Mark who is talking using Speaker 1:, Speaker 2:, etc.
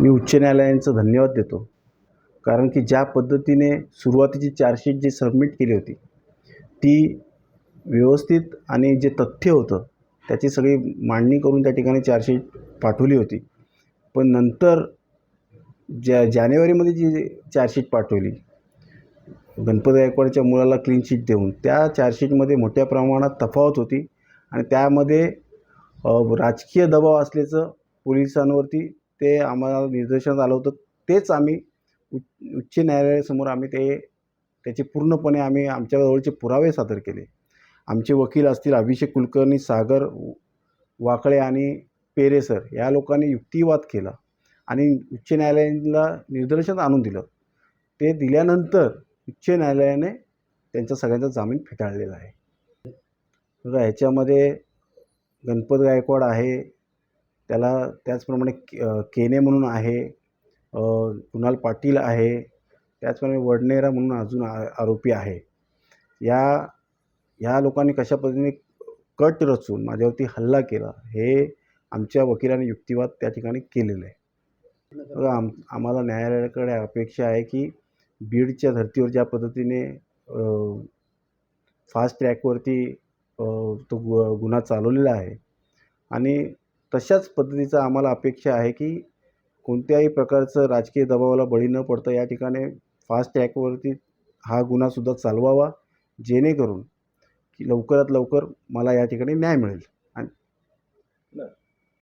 Speaker 1: मी उच्च न्यायालयांचं धन्यवाद देतो. कारण की ज्या पद्धतीने सुरुवातीची चार्जशीट जी सबमिट केली होती ती व्यवस्थित आणि जे तथ्य होतं त्याची सगळी मांडणी करून त्या ठिकाणी चार्जशीट पाठवली होती. पण नंतर ज्या जानेवारीमध्ये जी चार्जशीट पाठवली गणपती गायकवाडच्या मुलाला क्लीन शीट देऊन त्या चार्जशीटमध्ये मोठ्या प्रमाणात तफावत होती आणि त्यामध्ये राजकीय दबाव असल्याचं पोलिसांवरती ते आम्हाला निर्देशन आलं होतं. तेच आम्ही उच्च उच्च न्यायालयासमोर आम्ही ते त्याचे पूर्णपणे आम्ही आमच्याजवळचे पुरावे सादर केले. आमचे वकील असतील अभिषेक कुलकर्णी सागर वाकळे आणि पेरे सर या लोकांनी युक्तिवाद केला आणि उच्च न्यायालयाला निदर्शन आणून दिलं. ते दिल्यानंतर उच्च न्यायालयाने त्यांचा सगळ्यांचा जामीन फेटाळलेला आहे. बघा ह्याच्यामध्ये गणपत गायकवाड आहे त्याला त्याचप्रमाणे के केने म्हणून आहे कुणाल पाटील आहे त्याचप्रमाणे वडनेरा म्हणून अजून आ आरोपी आहे. या ह्या लोकांनी कशा पद्धतीने कट रचून माझ्यावरती हल्ला केला हे आमच्या वकिलाने युक्तिवाद त्या ठिकाणी केलेलं आहे. आम आम्हाला न्यायालयाकडे अपेक्षा आहे की बीडच्या धर्तीवर ज्या पद्धतीने फास्ट ट्रॅकवरती तो गु गुन्हा चालवलेला आहे आणि तशाच पद्धतीचा आम्हाला अपेक्षा आहे की कोणत्याही प्रकारचं राजकीय दबावाला बळी न पडता या ठिकाणी फास्ट ट्रॅकवरती हा गुन्हासुद्धा चालवावा जेणेकरून की लवकरात लवकर मला या ठिकाणी न्याय मिळेल.